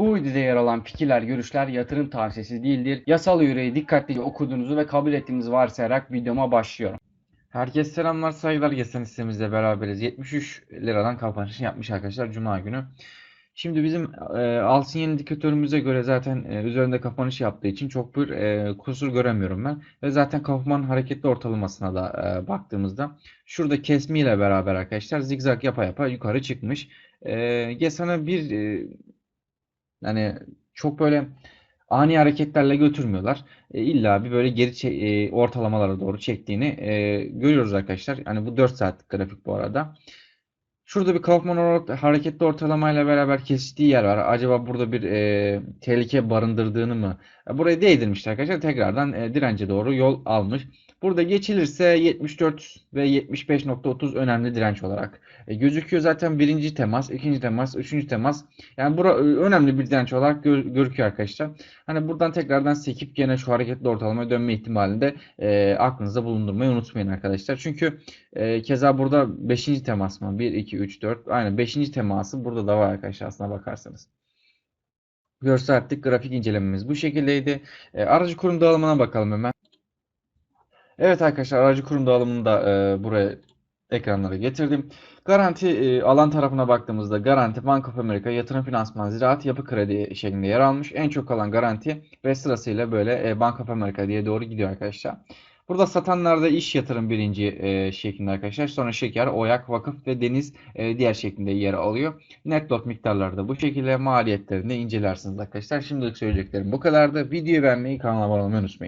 Bu videoda yer alan fikirler, görüşler yatırım tavsiyesi değildir. Yasal yüreği dikkatlice okuduğunuzu ve kabul ettiğinizi varsayarak videoma başlıyorum. Herkese selamlar, saygılar. Geçen listemizle beraberiz. 73 liradan kapanış yapmış arkadaşlar Cuma günü. Şimdi bizim e, Alsın yeni indikatörümüze göre zaten e, üzerinde kapanış yaptığı için çok bir e, kusur göremiyorum ben. Ve zaten Kaufman hareketli ortalamasına da e, baktığımızda şurada kesmiyle beraber arkadaşlar zigzag yapa yapa yukarı çıkmış. E, Gesan'ı bir e, yani çok böyle ani hareketlerle götürmüyorlar. E, illa bir böyle geri e, ortalamalara doğru çektiğini e, görüyoruz arkadaşlar. Yani bu 4 saatlik grafik bu arada. Şurada bir Kaufman or- hareketli ortalamayla beraber kesiştiği yer var. Acaba burada bir e, tehlike barındırdığını mı? Burayı değdirmişler arkadaşlar. Tekrardan e, dirence doğru yol almış. Burada geçilirse 74 ve 75.30 önemli direnç olarak e, gözüküyor. Zaten birinci temas, ikinci temas, üçüncü temas. Yani bura e, önemli bir direnç olarak gö- gözüküyor arkadaşlar. Hani buradan tekrardan sekip gene şu hareketli ortalamaya dönme ihtimalinde e, aklınızda bulundurmayı unutmayın arkadaşlar. Çünkü e, keza burada 5. temas mı? 1, 2, 3, 4. Aynen 5. teması burada da var arkadaşlar aslına bakarsanız. Görsel artık grafik incelememiz bu şekildeydi. E, aracı kurum dağılımına bakalım hemen. Evet arkadaşlar aracı kurum dağılımını da e, buraya ekranlara getirdim. Garanti e, alan tarafına baktığımızda Garanti, Bank of America, Yatırım Finansman, Ziraat Yapı Kredi şeklinde yer almış. En çok alan Garanti ve sırasıyla böyle e, Bank of America diye doğru gidiyor arkadaşlar. Burada satanlarda iş yatırım birinci e, şeklinde arkadaşlar. Sonra şeker, oyak, vakıf ve deniz e, diğer şeklinde yer alıyor. Net lot miktarları da bu şekilde maliyetlerini incelersiniz arkadaşlar. Şimdilik söyleyeceklerim bu kadardı. Videoyu beğenmeyi, kanala abone olmayı unutmayın.